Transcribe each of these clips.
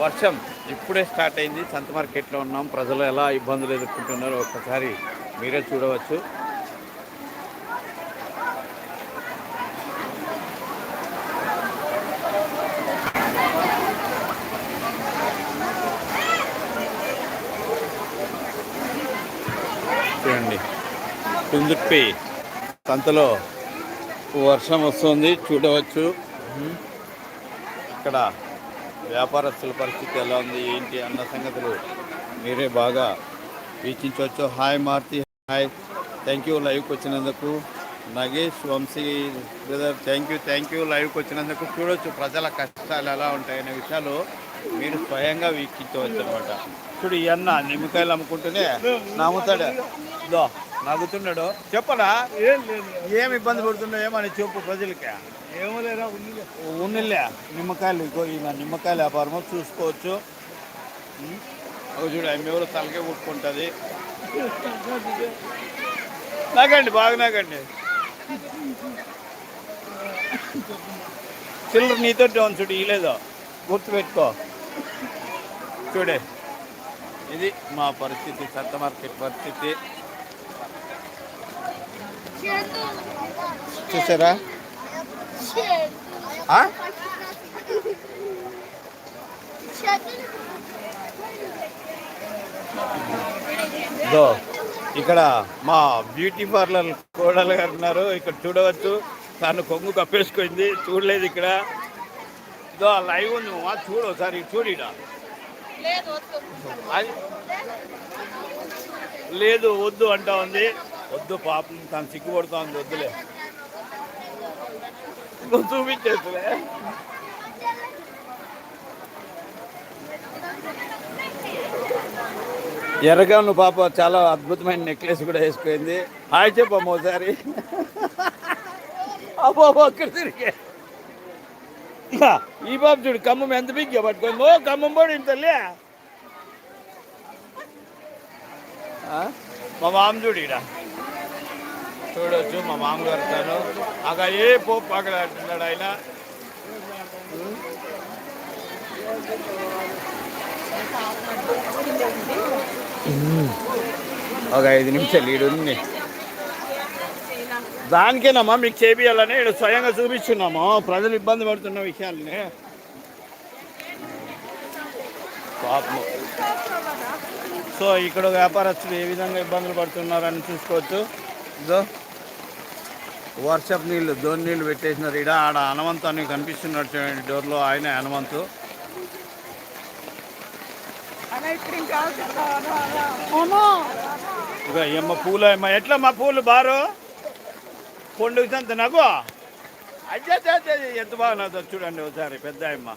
వర్షం ఇప్పుడే స్టార్ట్ అయింది. సంత మార్కెట్లో ఉన్నాం. ప్రజలు ఎలా ఇబ్బందులు ఎదుర్కొంటున్నారో ఒక్కసారి మీరే చూడవచ్చు. చూడండి. కుందుప్పి సంతలో వర్షం వస్తుంది. చూడవచ్చు. ఇక్కడ వ్యాపారస్తుల పరిస్థితి ఎలా ఉంది ఏంటి అన్న సంగతులు మీరే బాగా వీక్షించవచ్చు. Hi Maruthi hi thank you లైవ్కి వచ్చినందుకు. Nagesh Vamsi brother thank you thank you లైవ్కి వచ్చినందుకు చూడొచ్చు ప్రజల కష్టాలు ఎలా ఉంటాయనే విషయాలు మీరు స్వయంగా వీక్షించవచ్చు అనమాట చూడు ఈ అన్న నిమ్మకాయలు అమ్ముకుంటూనే నమ్ముతాడు దో. నవ్వుతున్నాడు. చెప్పరా ఏం లేదు. ఏం ఇబ్బంది పడుతుండో ఏమని చెప్పు ప్రజలకి. ఏమో లేదా ఉంది ఉన్నిలే నిమ్మకాయలు ఇగో ఈయన నిమ్మకాయల వ్యాపారము చూసుకోవచ్చు. చూడు ఆమె ఎవరు తలకే కొట్టుకుంటుంది నాకండి బాగా నాకండి చిల్లర నీతో ఉంది చూడు ఇలేదో గుర్తుపెట్టుకో. చూడే. ఇది మా పరిస్థితి సంత మార్కెట్ పరిస్థితి. చూసారా? దో ఇక్కడ మా బ్యూటీ పార్లర్ కోడలు గారు ఉన్నారు. ఇక్కడ చూడవచ్చు. తను కొంగు కప్పేసుకుంది. చూడలేదు ఇక్కడ. దో లైవ్ ఉంది మా చూడు ఒకసారి. చూడు లేదు వద్దు అంటా ఉంది. వద్దు పాపం తను సిగ్గుపడుతూ వద్దులే. నువ్వు చూపించేస్తులే ఎర్రగా నువ్వు పాప చాలా అద్భుతమైన నెక్లెస్ కూడా వేసుకుంది. హాయ్ చెప్పమ్మ ఒకసారి. అబ్బో అబ్బో, అక్కడ తిరిగే. ఈ పాప చూడు ఖమ్మం ఎంత బిగ్గా పట్టుకుంది ఓ ఖమ్మం పడి తల్లి ఆ? మా మామ చూడు ఈడ చూడొచ్చు మా మామగారు తను. అక్కడ ఏ పోపు అక్కడ అంటున్నాడు ఆయన? ఒక ఐదు నిమిషాలు ఈడు ఉంది. దానికేనమ్మా మీకు చేపియాలని ఇక్కడ స్వయంగా చూపిస్తున్నాము ప్రజలు ఇబ్బంది పడుతున్న విషయాల్ని. పాపం. సో ఇక్కడ వ్యాపారస్తులు ఏ విధంగా ఇబ్బందులు పడుతున్నారని చూసుకోవచ్చు. ఇదో వర్షపు నీళ్ళు దోని నీళ్ళు పెట్టేసినారు. ఇడ ఆడ హనుమంతు అని కనిపిస్తున్నాడు చూడండి డోర్లో ఆయన హనుమంతు. ఇక పూలు ఏమ్మ ఎట్లా మా పూలు బారు? పండుగ సంత నాకు అజ్జా ఎంత బాగా నాకు చూడండి ఒకసారి పెద్ద అమ్మ.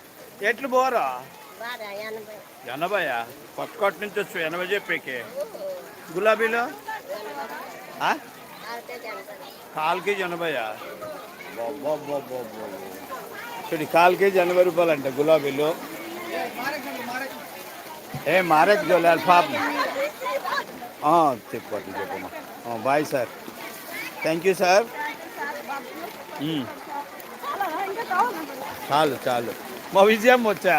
ఎట్లు పోరా ఎనభై పక్కటి నుంచి వచ్చు ఎనభై చెప్పేకి. గులాబీలు? ఆ? కాల్ కేజీ ఎనభైయా? చూడు కాల్ కేజీ ఎనభై రూపాయలు అంట గులాబీలు. ఏ మారేక్ జోలాలి పాప చెప్పండి చెప్పమ్మా. Bye sir. Thank you sir. చాలు చాలు. మా విజయం వచ్చా?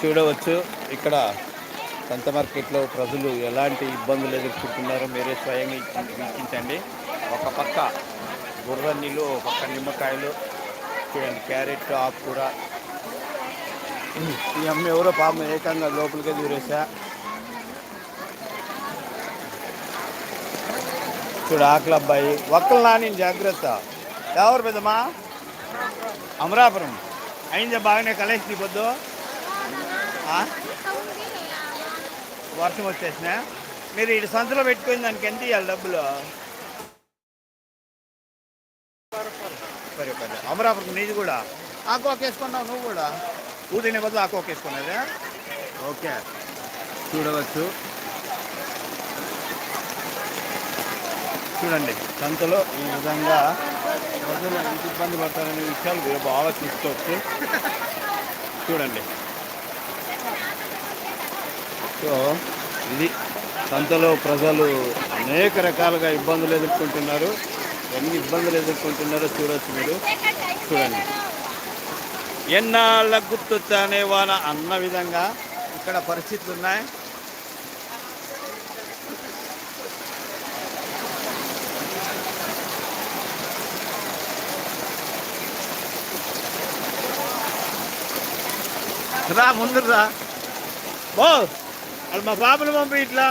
చూడవచ్చు ఇక్కడ సంత మార్కెట్లో ప్రజలు ఎలాంటి ఇబ్బందులు ఎదుర్కొంటున్నారో మీరే స్వయంగా వీక్షించండి. ఒక పక్క గుర్ర నీళ్ళు ఒక పక్క నిమ్మకాయలు చూడండి క్యారెట్ ఆకుకూర ఈ అమ్మ ఎవరో పాపం ఏకంగా లోపలికే దూరేసా. చూడు ఆకలి అబ్బాయి. ఒక్కలు నాని జాగ్రత్త. ఎవరు పెద్దమ్మా? అమరాపురం. అయిందా బాగానే కలెక్షన్ పొద్దు? వర్షం వచ్చేసినా? మీరు ఇటు సంతలో పెట్టుకుని దానికి ఎంత ఇవ్వాలి డబ్బులు? సరే పర్లేదు అమరాపురం నీది కూడా? ఆకోక వేసుకున్నావు నువ్వు కూడా. ఊదిన బదులు ఆకోక వేసుకున్నదా? ఓకే. చూడవచ్చు. చూడండి. సంతలో ఈ విధంగా ప్రజలు ఎంత ఇబ్బంది పడతారనే విషయాలు మీరు బాగా చూసుకోవచ్చు. చూడండి. సో ఇది సంతలో ప్రజలు అనేక రకాలుగా ఇబ్బందులు ఎదుర్కొంటున్నారు. ఎన్ని ఇబ్బందులు ఎదుర్కొంటున్నారో చూడొచ్చు మీరు. చూడండి. ఎన్నాళ్ళ గుర్తొచ్చానే వాన అన్న విధంగా ఇక్కడ పరిస్థితులు ఉన్నాయి. రా ముందు రా. బో అది మా బాబులు పంపి ఇట్లా.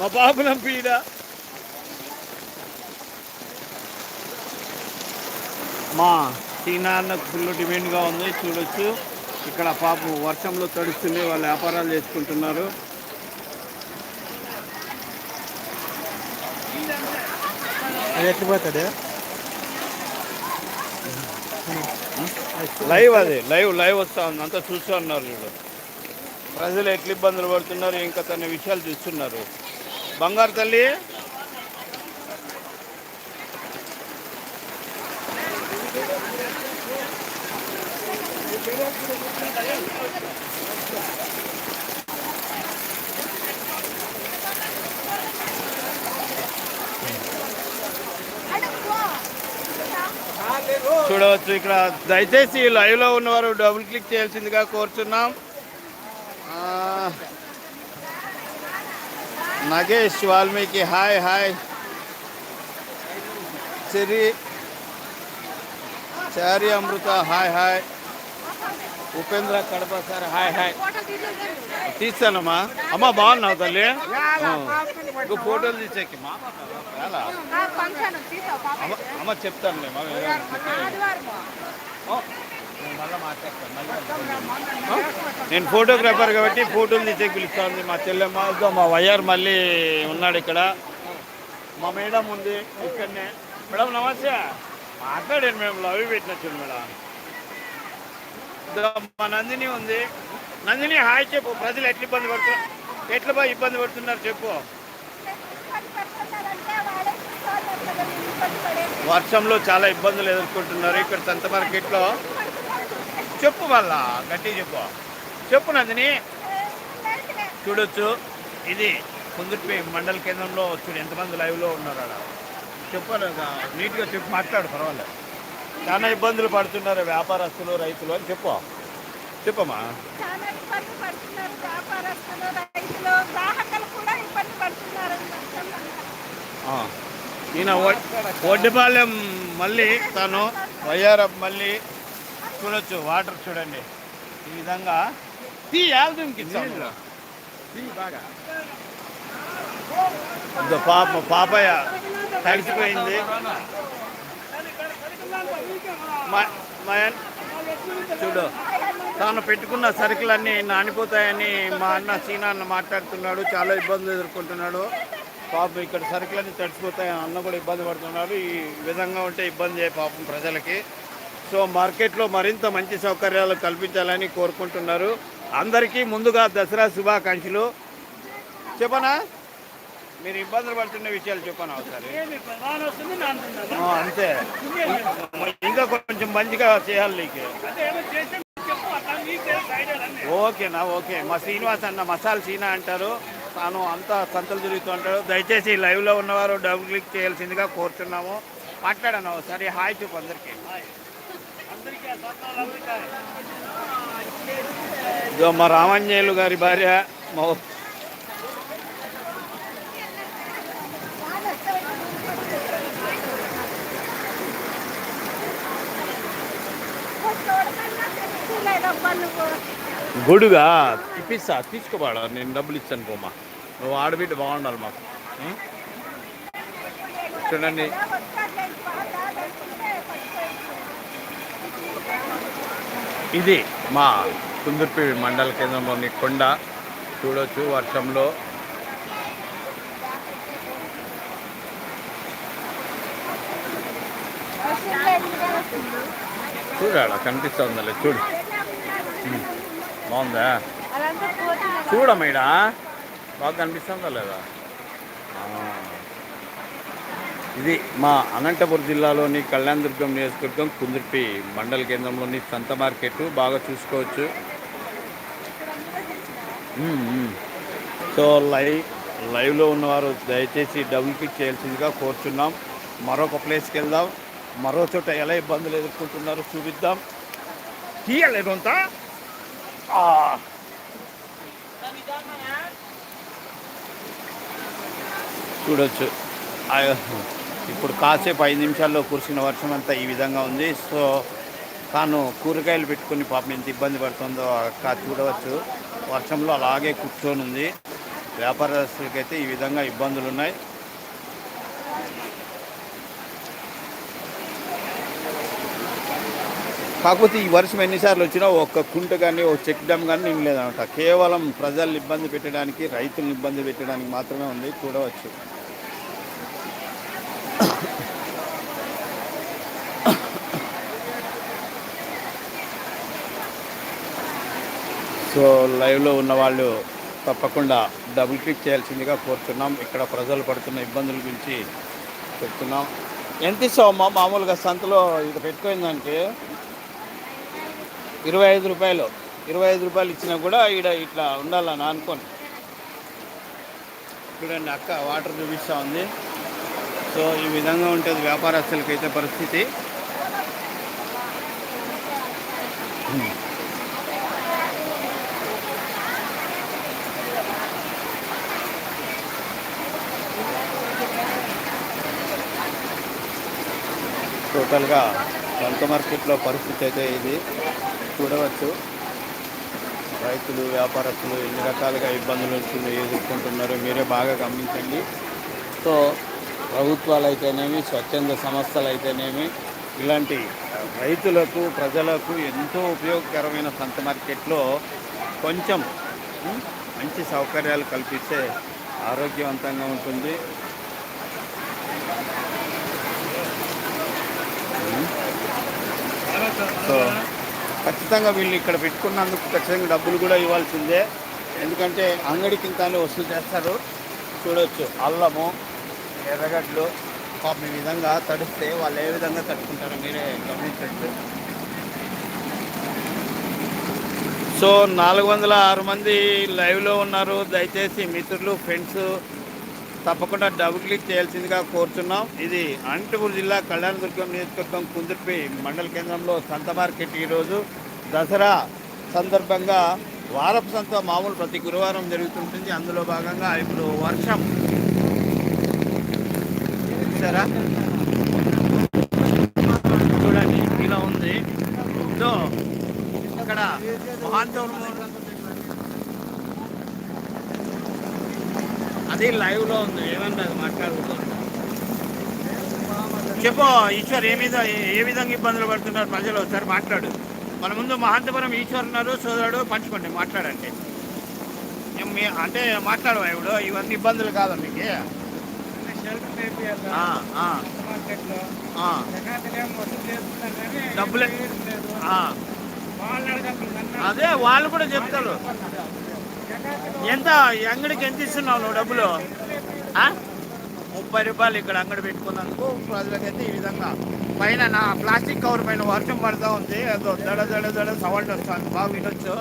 మా బాబులు పంపి ఇట్లా మా చీనాన్నకు ఫుల్ డిమాండ్గా ఉంది చూడొచ్చు. ఇక్కడ పాపం వర్షంలో తడుస్తుంది వాళ్ళు వ్యాపారాలు చేసుకుంటున్నారు. అది ఎట్టిపోతాడు లైవ్ అది లైవ్ లైవ్ వస్తా ఉంది. అంతా చూస్తూ ఉన్నారు వీళ్ళు ప్రజలు ఎట్లా ఇబ్బందులు పడుతున్నారు ఇంకా తన విషయాలు చూస్తున్నారు. బంగారు తల్లి? చూడవచ్చు ఇక్కడ. దయచేసి లైవ్లో ఉన్నవారు డబుల్ క్లిక్ చేయాల్సిందిగా కోరుచున్నాం. Nagesh Valmiki hi hi Siri Chari Amrutha hi hi Upendra Kadapa sir hi hi తీస్తానమ్మా. అమ్మ బాగున్నావు తల్లి. ఇంకో ఫోటోలు తీసేకి అమ్మ అమ్మ నేను ఫోటోగ్రాఫర్ కాబట్టి ఫోటోలు తీసే పిలుస్తా ఉంది మా చెల్లెమ్మ మా వయ్యారు మళ్ళీ ఉన్నాడు ఇక్కడ. మా మేడం ఉంది ఇక్కడనే. మేడం నమస్తే. మాట్లాడాను మేము లవ్ పెట్టినచ్చు మేడం. మా నందిని ఉంది. నందిని హాయ్ చెప్పు. ప్రజలు ఎట్లా ఇబ్బంది పడుతున్నారు ఎట్లా బాగా ఇబ్బంది పడుతున్నారు చెప్పు. వర్షంలో చాలా ఇబ్బందులు ఎదుర్కొంటున్నారు ఇక్కడ సంత మార్కెట్లో. చెప్పు మళ్ళా గట్టి చెప్పు. చెప్పు నందిని. చూడొచ్చు. ఇది కుందుర్పి మండల కేంద్రంలో చూడు ఎంతమంది లైవ్లో ఉన్నారు ఆడ. చెప్పాను నీట్గా చెప్పు మాట్లాడు పర్వాలేదు. చాలా ఇబ్బందులు పడుతున్నారు వ్యాపారస్తులు రైతులు అని చెప్పు. చెప్పమ్మా. ఈయన ఒడ్డిపాలెం మళ్ళీ తను వయ్యారం మళ్ళీ చూడొచ్చు వాటర్ చూడండి. ఈ విధంగా తీ యాల్దంకి పాప పాపయ్య తడిసిపోయింది. అన్- చూడు తాను పెట్టుకున్న సరుకులన్నీ నానిపోతాయని మా అన్న సీనా అన్న మాట్లాడుతున్నాడు చాలా ఇబ్బందులు ఎదుర్కొంటున్నాడు. పాపం ఇక్కడ సరుకులన్నీ తడిసిపోతాయి అన్న కూడా ఇబ్బంది పడుతున్నాడు. ఈ విధంగా ఉంటే ఇబ్బంది పాపం ప్రజలకి. సో మార్కెట్లో మరింత మంచి సౌకర్యాలు కల్పించాలని కోరుకుంటున్నారు. అందరికీ ముందుగా దసరా శుభాకాంక్షలు. చెప్పనా? మీరు ఇబ్బందులు పడుతున్న విషయాలు చెప్పనా ఒకసారి? అంతే ఇంకా కొంచెం మంచిగా చేయాలి నీకు. ఓకేనా ఓకే. మా శ్రీనివాస్ అన్న మసాలా సీనా అంటారు. తాను అంతా సంతలు తిరుగుతూ ఉంటాడు. దయచేసి లైవ్లో ఉన్నవారు డబుల్ క్లిక్ చేయాల్సిందిగా కోరుతున్నాము. మాట్లాడాను ఒకసారి? హాయ్ చెప్పు అందరికీ. ఇదో మా రామాంజనేయులు గారి భార్య మా గొడుగా? ఇప్పిస్తా తీసుకోబాడ? నేను డబ్బులు ఇచ్చాను పోమా నువ్వు ఆడబిడ్డ బాగుండాలి మాకు. చూడండి. ఇది మా కుందుర్పి మండల కేంద్రంలోని కొండ. చూడొచ్చు వర్షంలో. చూడాడ కనిపిస్తుందిలే చూడు. బాగుందా? చూడమ్మా బాగా కనిపిస్తుందా లేదా. ఇది మా అనంతపురం జిల్లాలోని కళ్యాణదుర్గం నియోజకవర్గం కుందుర్పి మండల కేంద్రంలోని సంత మార్కెట్. బాగా చూసుకోవచ్చు. సో లైవ్ లైవ్లో ఉన్నవారు దయచేసి డబుల్ క్లిక్ చేయాల్సిందిగా కోరుచున్నాం. మరొక ప్లేస్కి వెళ్దాం. మరో చోట ఎలా ఇబ్బందులు ఎదుర్కొంటున్నారో చూపిద్దాం. తీయలేదు అంతా చూడొచ్చు. ఆ, ఇప్పుడు కాసేపు ఐదు నిమిషాల్లో కురిసిన వర్షం అంతా ఈ విధంగా ఉంది. సో తాను కూరగాయలు పెట్టుకుని పాపం ఎంత ఇబ్బంది పడుతుందో అక్క చూడవచ్చు. వర్షంలో అలాగే కూర్చొని ఉంది. వ్యాపారస్తులకైతే ఈ విధంగా ఇబ్బందులు ఉన్నాయి కాకపోతే ఈ వర్షం ఎన్నిసార్లు వచ్చినా ఒక్క కుంట కానీ ఒక చెక్ డ్యామ్ కానీ నిండలేదనమాట కేవలం ప్రజల్ని ఇబ్బంది పెట్టడానికి రైతులను ఇబ్బంది పెట్టడానికి మాత్రమే ఉంది. చూడవచ్చు. సో లైవ్లో ఉన్న వాళ్ళు తప్పకుండా డబుల్ క్లిక్ చేయాల్సిందిగా కోరుతున్నాం. ఇక్కడ ప్రజలు పడుతున్న ఇబ్బందుల గురించి చెప్తున్నాం. ఎంత ఇస్తావమ్మా మామూలుగా సంతలో ఇది పెట్టుకోయిందానికి ఇరవై ఐదు రూపాయలు. ఇరవై ఐదు రూపాయలు ఇచ్చినా కూడా ఈడ ఇట్లా ఉండాలని అనుకోని. చూడండి అక్క వాటర్ చూపిస్తూ ఉంది. సో ఈ విధంగా ఉంటుంది వ్యాపారస్తులకైతే పరిస్థితి. టోటల్గా సొంత మార్కెట్లో పరిస్థితి అయితే ఇది. చూడవచ్చు. రైతులు వ్యాపారస్తులు ఎన్ని రకాలుగా ఇబ్బందులు వస్తుంది ఎదుర్కొంటున్నారు మీరే బాగా గమనించండి. సో ప్రభుత్వాలు అయితేనేమి స్వచ్ఛంద సంస్థలు అయితేనేమి ఇలాంటి రైతులకు ప్రజలకు ఎంతో ఉపయోగకరమైన సంత మార్కెట్లో కొంచెం మంచి సౌకర్యాలు కల్పిస్తే ఆరోగ్యవంతంగా ఉంటుంది. సో ఖచ్చితంగా వీళ్ళు ఇక్కడ పెట్టుకున్నందుకు ఖచ్చితంగా డబ్బులు కూడా ఇవ్వాల్సిందే. ఎందుకంటే అంగడికి ఇంతానే వసూలు చేస్తారు. చూడవచ్చు అల్లము ఎర్రగడ్డలు పాపం ఈ విధంగా తడిస్తే వాళ్ళు ఏ విధంగా తడుచుకుంటారో మీరే గమనించండి. సో నాలుగు వందల ఆరు మంది లైవ్లో ఉన్నారు. దయచేసి మిత్రులు ఫ్రెండ్స్ తప్పకుండా డబుల్ క్లిక్ చేయాల్సిందిగా కోరుతున్నాం ఇది అనంతపురం జిల్లా కళ్యాణదుర్గం నియోజకవర్గం కుందుర్పి మండల కేంద్రంలో సంత మార్కెట్ ఈరోజు దసరా సందర్భంగా వారపు సంత మామూలు ప్రతి గురువారం జరుగుతుంటుంది. అందులో భాగంగా ఇప్పుడు వర్షం. చూసారా? చూడండి ఇలా ఉంది. ఇదో ఇక్కడ మహాంతవరం అది లైవ్లో ఉంది. అది మాట్లాడుతుంది చెప్పు ఈశ్వర్ ఏ మీద ఏ విధంగా ఇబ్బందులు పడుతున్నారు ప్రజలు? ఒకసారి మాట్లాడు. మన ముందు మహాంతపురం ఈశ్వర్ ఉన్నారు సోదరుడు పంచుకోండి మాట్లాడండి. మీ- అంటే మాట్లాడవా ఇప్పుడు? ఇవన్నీ ఇబ్బందులు కాదా మీకు? డబ్బులే. అదే వాళ్ళు కూడా చెప్తారు. ఎంత? ఈ అంగడికి ఎంత ఇస్తున్నావు నువ్వు డబ్బులు? ఆ? ముప్పై రూపాయలు ఇక్కడ అంగడి పెట్టుకున్నందుకు ప్రజలకైతే ఈ విధంగా. పైన నా ప్లాస్టిక్ కవర్ పైన వర్షం పడుతూ ఉంది. అదో దడ దడ దడ సవాళ్ళు వస్తుంది. బాగా వినొచ్చు.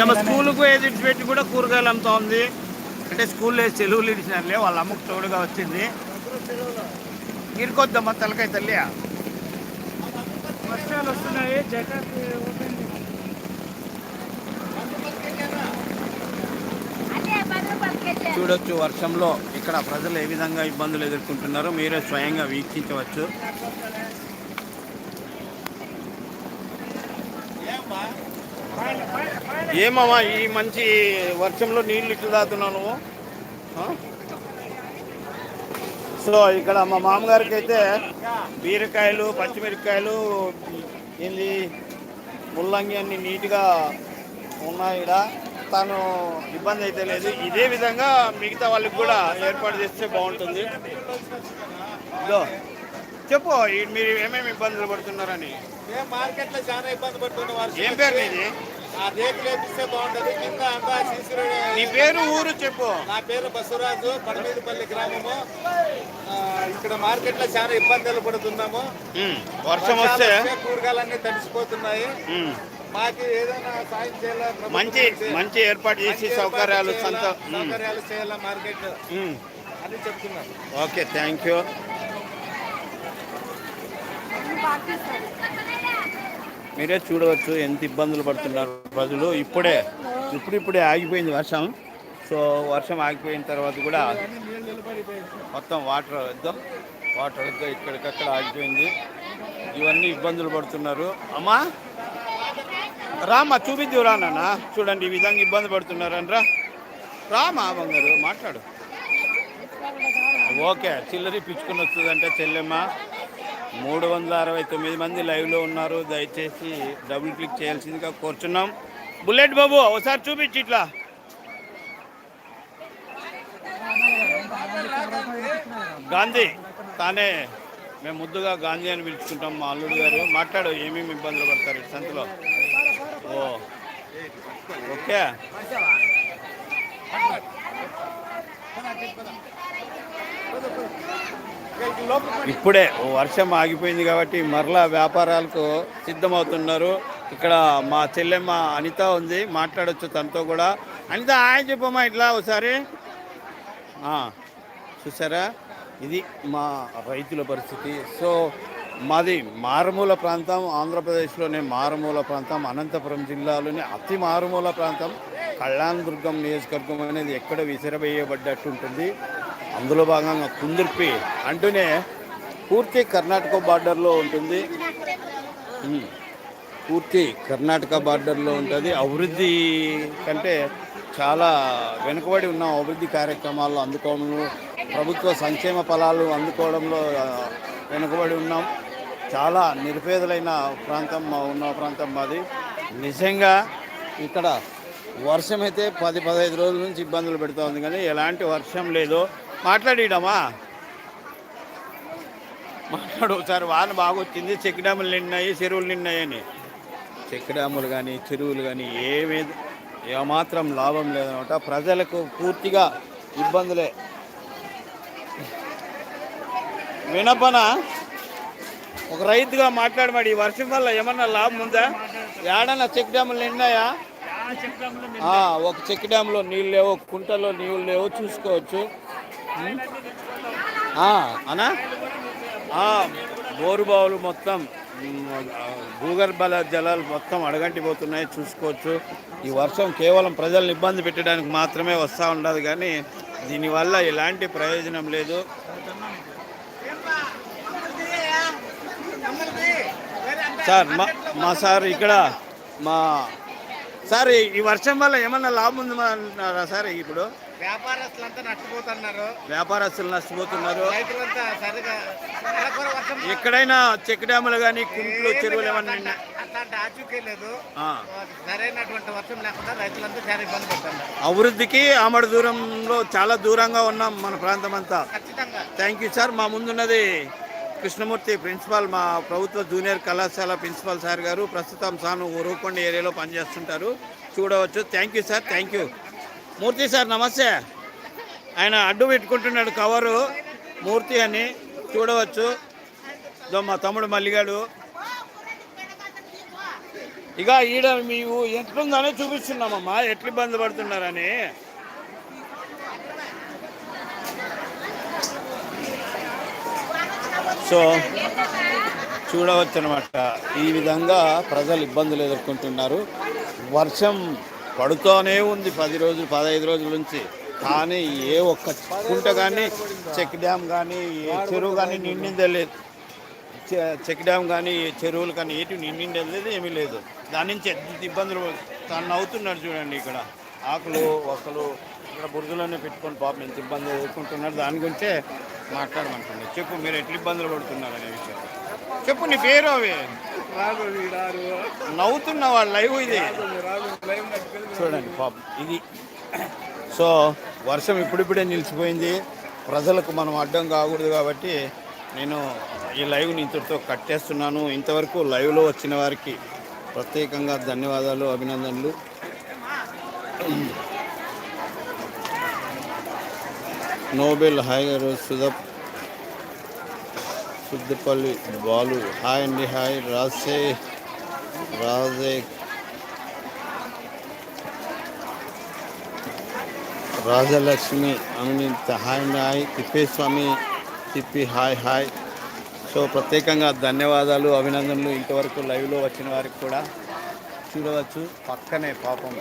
ఏమో స్కూల్కు ఏది పెట్టి కూడా కూరగాయలు అమ్ముతా ఉంది. అంటే స్కూల్లో సెలవులు ఇచ్చినారులే వాళ్ళ అమ్మకు తోడుగా వచ్చింది. ఇరుకొద్దమ్మా తలకాయ తల్లి. వర్షాలు వస్తున్నాయి జగన్ ఓపెన్ అదే పది రూపాయలకి ఇచ్చే. చూడొచ్చు వర్షంలో ఇక్కడ ప్రజలు ఏ విధంగా ఇబ్బందులు ఎదుర్కొంటున్నారో మీరే స్వయంగా వీక్షించవచ్చు. ఏమమ్మా ఈ మంచి వర్షంలో నీళ్ళు ఇట్లు తాగుతున్నావు సో ఇక్కడ మా మామగారికి అయితే బీరకాయలు పచ్చిమిరపకాయలు ఏంది ముల్లంగి అన్ని నీట్గా ఉన్నాయి ఈడ తను ఇబ్బంది అయితే లేదు. ఇదే విధంగా మిగతా వాళ్ళకి కూడా ఏర్పాటు చేస్తే బాగుంటుంది. చెప్పు మీరు ఏమేమి ఇబ్బందులు పడుతున్నారని? మేము మార్కెట్లో చాలా ఇబ్బంది పడుతున్నాం వర్షం ఏం పేరు నీది? నీ పేరు ఊరు చెప్పు. నా పేరు బసవరాజు పడమీదపల్లి గ్రామము. ఇక్కడ మార్కెట్లో చాలా ఇబ్బందులు పడుతున్నాము. వర్షం వస్తే కూరగాయలన్నీ తడిసిపోతున్నాయి. మాకు ఏదైనా సాయం చేయాలా? ప్రభుత్వం మంచి మంచి ఏర్పాటు చేసి సౌకర్యాలు ఏర్పాటు సంత చేయాలా, సౌకర్యాలు చేయాలా మార్కెట్? ఉమ్. అని చెప్తున్నారు. Okay thank you. మీరే చూడవచ్చు ఎంత ఇబ్బందులు పడుతున్నారు ప్రజలు. ఇప్పుడే ఇప్పుడిప్పుడే ఆగిపోయింది వర్షం. సో వర్షం ఆగిపోయిన తర్వాత కూడా మొత్తం వాటర్ వద్దాం. వాటర్ వద్ద ఇక్కడికక్కడ ఆగిపోయింది. ఇవన్నీ ఇబ్బందులు పడుతున్నారు. అమ్మా! రామా చూపిద్దు నాన్న. చూడండి ఈ విధంగా ఇబ్బంది పడుతున్నారని రామా బంగారు మాట్లాడు. ఓకే చిల్లరి పిచ్చుకుని వస్తుందంటే చెల్లెమ్మ. మూడు వందల అరవై తొమ్మిది మంది లైవ్లో ఉన్నారు. దయచేసి డబుల్ క్లిక్ చేయాల్సిందిగా కోరుచున్నాం. బుల్లెట్ బాబు ఒకసారి చూపించి ఇట్లా. గాంధీ తానే మేము ముద్దుగా గాంధీ అని పిలుచుకుంటాం మా అల్లుడు గారు. మాట్లాడు ఏమేమి ఇబ్బందులు పడతారు సంతలో? ఓ ఓకే. ఇప్పుడే వర్షం ఆగిపోయింది కాబట్టి మరలా వ్యాపారాలకు సిద్ధమవుతున్నారు. ఇక్కడ మా చెల్లెమ్మ అనిత ఉంది మాట్లాడొచ్చు తనతో కూడా. అనిత ఆయన చెప్పమ్మా ఇట్లా ఒకసారి. చూసారా? ఇది మా రైతుల పరిస్థితి. సో మాది మారుమూల ప్రాంతం ఆంధ్రప్రదేశ్లోనే మారుమూల ప్రాంతం అనంతపురం జిల్లాలోని అతి మారుమూల ప్రాంతం. కళ్యాణదుర్గం నియోజకవర్గం అనేది ఎక్కడ విసిరవేయబడ్డట్టు ఉంటుంది అందులో భాగంగా కుందుర్పి అంటూనే పూర్తి కర్ణాటక బార్డర్లో ఉంటుంది. పూర్తి కర్ణాటక బార్డర్లో ఉంటుంది. అభివృద్ధి కంటే చాలా వెనుకబడి ఉన్న అభివృద్ధి కార్యక్రమాల్లో అందుకోవడంలో ప్రభుత్వ సంక్షేమ ఫలాలు అందుకోవడంలో వెనుకబడి ఉన్నాం. చాలా నిరుపేదలైన ప్రాంతం మా ఉన్న ప్రాంతం మాది. నిజంగా ఇక్కడ వర్షం అయితే పది పదహైదు రోజుల నుంచి ఇబ్బందులు పెడుతూ ఉంది. కానీ ఎలాంటి వర్షం లేదు మాట్లాడిడమ్మా మాట్లాడు ఒకసారి. వాన బాగా వచ్చింది. చెక్ డ్యాములు నిన్నాయి చెరువులు నిన్నాయని చెక్ డ్యాములు కానీ చెరువులు కానీ ఏమీ ఏమాత్రం లాభం లేదనమాట. ప్రజలకు పూర్తిగా ఇబ్బందులే. వినపన? ఒక రైతుగా మాట్లాడమాడు ఈ వర్షం వల్ల ఏమన్నా లాభం ఉందా? ఏడన్నా చెక్ డ్యాములు నిండాయా ఒక చెక్ డ్యామ్లో నీళ్ళు లేవు ఒక కుంటలో నీళ్ళు లేవు చూసుకోవచ్చు. అనా? బోరుబావులు బోరు బావులు మొత్తం భూగర్భల భూగర్భ జలాలు మొత్తం అడగంటిపోతున్నాయి చూసుకోవచ్చు. ఈ వర్షం కేవలం ప్రజల్ని ఇబ్బంది పెట్టడానికి మాత్రమే వస్తూ ఉండదు కానీ దీనివల్ల ఎలాంటి ప్రయోజనం లేదు. సార్ మా మా సార్ ఇక్కడ మా సార్ ఈ- వర్షం వల్ల ఏమన్నా లాభం ఉందా సార్ ఇప్పుడు? వ్యాపారస్తులంతా నష్టపోతున్నారు. వ్యాపారస్తులు నష్టపోతున్నారు. రైతులంతా సరిగా నెలకొర వర్షం ఎక్కడైనా చెక్ డ్యాములు కానీ కుంట్లు చెరువులు ఏమన్నా నిన్నా- అట్లాంటి ఆచూకీ లేదు. ఆ. సరైనటువంటి వర్షం లేకుండా రైతులంతా చాలా ఇబ్బంది పడుతున్నారు. అభివృద్ధికి ఆమడ దూరంలో చాలా దూరంగా ఉన్నాం మన ప్రాంతం అంతా ఖచ్చితంగా. థ్యాంక్ యూ సార్ మా ముందున్నది కృష్ణమూర్తి ప్రిన్సిపాల్ మా ప్రభుత్వ జూనియర్ కళాశాల ప్రిన్సిపాల్ సార్ గారు ప్రస్తుతం సాను ఊరుకొండ ఏరియాలో పనిచేస్తుంటారు. చూడవచ్చు. Thank you sir thank you Murthy sir నమస్తే. ఆయన అడ్డు పెట్టుకుంటున్నాడు కవరు. మూర్తి అని చూడవచ్చు. ఇదో మా తమ్ముడు మల్లిగాడు. ఇక ఈడ మేము ఎట్లుందని చూపిస్తున్నామమ్మా. ఎట్లా ఇబ్బంది పడుతున్నారని. సో చూడవచ్చు అనమాట ఈ విధంగా ప్రజలు ఇబ్బందులు ఎదుర్కొంటున్నారు. వర్షం పడుతూనే ఉంది పది రోజులు పదహైదు రోజుల నుంచి. కానీ ఏ ఒక్క కుంట కానీ చెక్ డ్యామ్ కానీ ఏ చెరువు కానీ నిండిందే లేదు. చె- చెక్ డ్యామ్ కానీ ఏ చెరువులు కానీ ఏటి నిండిందే లేదు ఏమీ లేదు. దాని నుంచి ఎంత ఇబ్బందులు తను అవుతున్నారు చూడండి ఇక్కడ. ఆకులు ఒక్కలు ఇక్కడ బురదలోనే పెట్టుకొని పాపం ఎంత ఇబ్బంది ఎదుర్కొంటున్నారు. దాని గురించే మాట్లాడమంటున్నాను చెప్పు మీరు ఎట్లా ఇబ్బందులు పడుతున్నారు అనే విషయం. చెప్పు నీ పేరు అవి. నవ్వుతున్న వాళ్ళ లైవ్ ఇది. చూడండి పాపం. ఇది సో వర్షం ఇప్పుడిప్పుడే నిలిచిపోయింది. ప్రజలకు మనం అడ్డం కాకూడదు కాబట్టి నేను ఈ లైవ్ని ఇంతటితో కట్టేస్తున్నాను ఇంతవరకు లైవ్లో వచ్చిన వారికి ప్రత్యేకంగా ధన్యవాదాలు అభినందనలు. నోబెల్ హాయ్ గారు సుధ సుద్దిపల్లి బాలు. హాయ్ అండి హాయ్. రాజే రాజే రాజలక్ష్మి అమిత హాయ్ అండి hi. Thippeswamy Thippi hi hi. So ప్రత్యేకంగా ధన్యవాదాలు అభినందనలు. ఇంతవరకు లైవ్లో వచ్చిన వారికి కూడా చూడవచ్చు. పక్కనే పాపం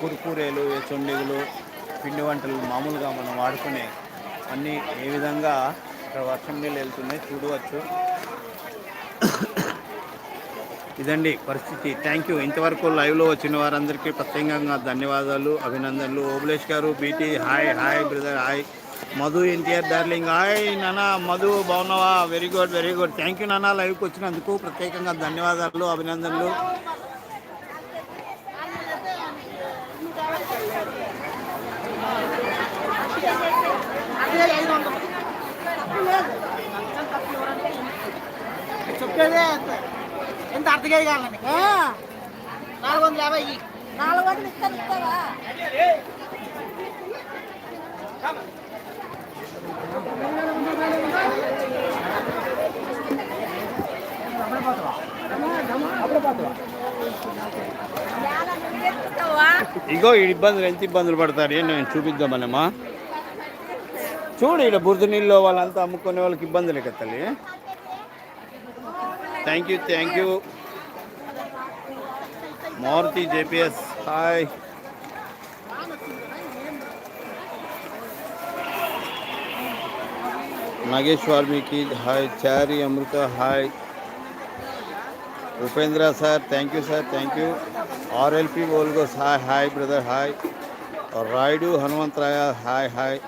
కురుకూరేలు చొండిగులు పిండి వంటలు మామూలుగా మనం వాడుకునే అన్నీ ఏ విధంగా ఇక్కడ వర్షం నీళ్ళు వెళ్తున్నాయి చూడవచ్చు. ఇదండి పరిస్థితి. థ్యాంక్ యూ ఇంతవరకు లైవ్లో వచ్చిన వారందరికీ ప్రత్యేకంగా ధన్యవాదాలు అభినందనలు. ఓబులేష్ గారు BT hi hi brother hi. Madhu NTR darling hi నానా మధు బాగున్నావా? Very good very good thank you నానా లైవ్కి వచ్చినందుకు ప్రత్యేకంగా ధన్యవాదాలు అభినందనలు. చెప్పేదే అంత. ఎంత అర్థగా కావాలని నాలుగు వందల యాభై ఇయ్యి. నాలుగు వందలు ఇస్తాను ఇస్తావా ఎలా నువ్వెత్తుతావా? ఇగో ఈ ఇబ్బందులు ఎంత ఇబ్బందులు పడతారు ఏంటి నేను చూపిద్దామనేమా చూడు ఇక్కడ బురద నీళ్ళు వాళ్ళంతా అమ్ముకునే వాళ్ళకి ఇబ్బందులే కదా తల్లి. Thank you thank you Maruthi JPS hi Nagesh Valmiki hi Chari Amrutha hi Upendra sir thank you sir thank you RLP ఓల్గోస్ hi hi brother hi Rayudu Hanumantharaya hi hi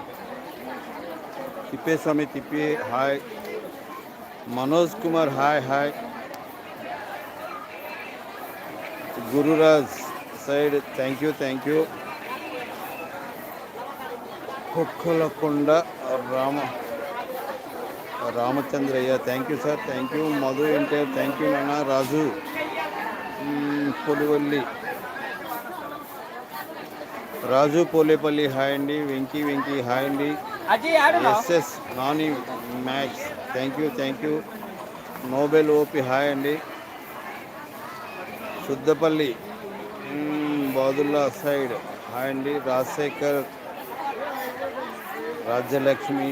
Thippeswamy Thippi hi Manoj Kumar hi hi Gururaj side thank you thank you Kukkalakonda Rama Ramachandraiah thank you sir thank you Madhu అంటే thank you నాన్న రాజు పొలివల్లి రాజు Polepalli hi అండి Venky Venky hi అండి SS Nani max thank you thank you Nobel OP hi అండి శుద్ధపల్లి మ్మ్, Badulla side hi అండి రాజశేఖర్ రాజ్యలక్ష్మి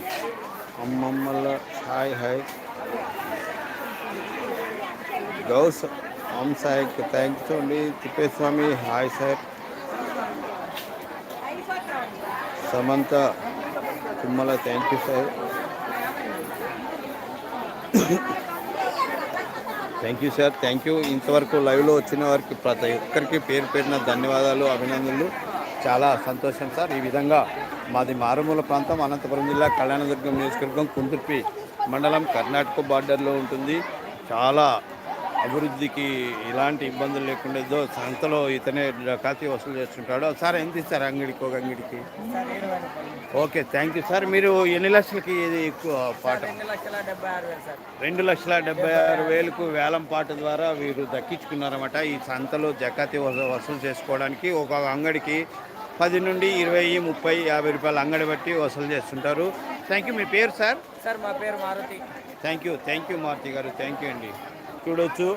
అమ్మమ్మల hi hi Gous Om సాయిక్ thanks అండి Thippeswamy hi sir Samantha Tummala thank you sir thank you sir thank you ఇంతవరకు లైవ్లో వచ్చిన వారికి ప్రతి ఒక్కరికి పేరు పేరున ధన్యవాదాలు అభినందనలు. చాలా సంతోషం సార్ ఈ విధంగా మాది మారుమూల ప్రాంతం అనంతపురం జిల్లా కళ్యాణదుర్గం నియోజకవర్గం కుందుర్పి మండలం కర్ణాటక బార్డర్లో ఉంటుంది. చాలా అభివృద్ధికి ఎలాంటి ఇబ్బందులు లేకుండా ఏదో సంతలో ఇతనే డకాతి వసూలు చేస్తుంటాడు. సార్ ఎంత ఇస్తారు అంగడికి ఒక అంగడికి? Okay thank you sir. మీరు ఎన్ని లక్షలకి ఇది ఎక్కువ పాట? రెండు లక్షల డెబ్బై ఆరు వేలకు వేలం పాట ద్వారా వీరు దక్కించుకున్నారన్నమాట. ఈ సంతలో జకాతి వస- వసూలు చేసుకోవడానికి ఒక అంగడికి పది నుండి ఇరవై ముప్పై యాభై రూపాయల అంగడి బట్టి వసూలు చేస్తుంటారు. Thank you. మీ పేరు సార్? సార్ మా పేరు Maruti. Thank you thank you Maruti గారు. థ్యాంక్ యూ అండి. చూడొచ్చు.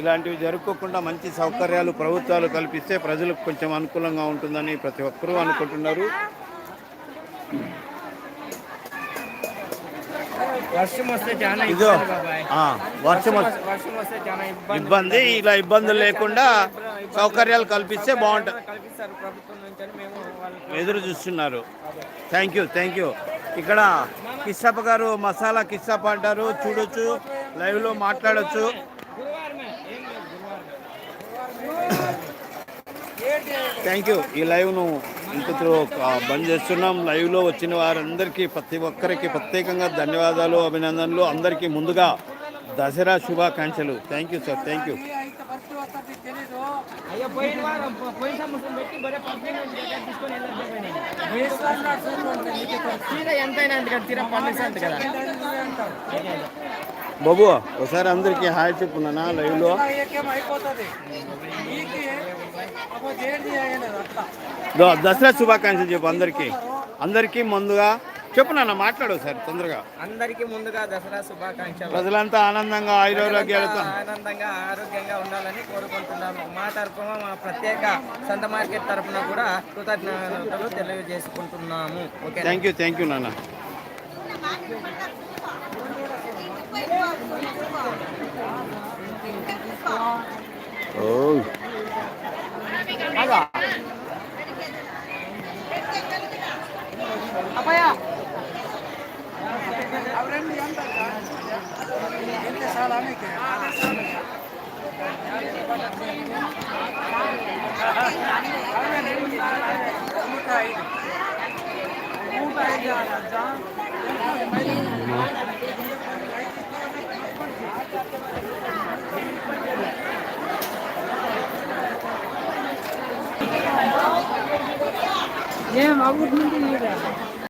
ఇలాంటివి జరుపుకోకుండా మంచి సౌకర్యాలు ప్రభుత్వాలు కల్పిస్తే ప్రజలకు కొంచెం అనుకూలంగా ఉంటుందని ప్రతి ఒక్కరూ అనుకుంటున్నారు. వర్షం వస్తే చాలా ఇదో ఇబ్బంది వర్షం ఇలా ఇబ్బందులు లేకుండా సౌకర్యాలు కల్పిస్తే బాగుంటుంది ఎదురు చూస్తున్నారు. థ్యాంక్ యూ థ్యాంక్ యూ ఇక్కడ కిస్సప్ప గారు మసాలా కిస్సప్ప అంటారు. చూడొచ్చు లైవ్లో మాట్లాడొచ్చు. థ్యాంక్ యూ ఈ లైవ్ను ఇంతతో ఆ, బంద్ చేస్తున్నాం. లైవ్లో వచ్చిన వారందరికీ ప్రతి ఒక్కరికి ప్రత్యేకంగా ధన్యవాదాలు అభినందనలు. అందరికీ ముందుగా దసరా శుభాకాంక్షలు. Thank you sir thank you ఎంతైనా కదా బాబు ఒకసారి అందరికీ హాయ్ చెప్పు నాన్న లైవ్లో దో- దసరా శుభాకాంక్షలు చెప్పు అందరికీ. అందరికీ ముందుగా చెప్పు నాన్న మాట్లాడు సార్ తొందరగా. అందరికీ ముందుగా దసరా శుభాకాంక్షలు. ప్రజలంతా ఆనందంగా ఆయురారోగ్యాలతో ఆనందంగా ఆరోగ్యంగా ఉండాలని కోరుకుంటున్నాము. మా తరఫున మా ప్రత్యేక సంత మార్కెట్ తరఫున కూడా కృతజ్ఞతలు తెలియజేసుకుంటున్నాము. Okay thank you thank you నాన్న. ừ Đó rồi அப்பையா அவரேன்னு ஏன் எந்த சாலான்னு மூட்டாய் மூட்டாய் ஜான் ఓ ఏం అవ్వదు నుండి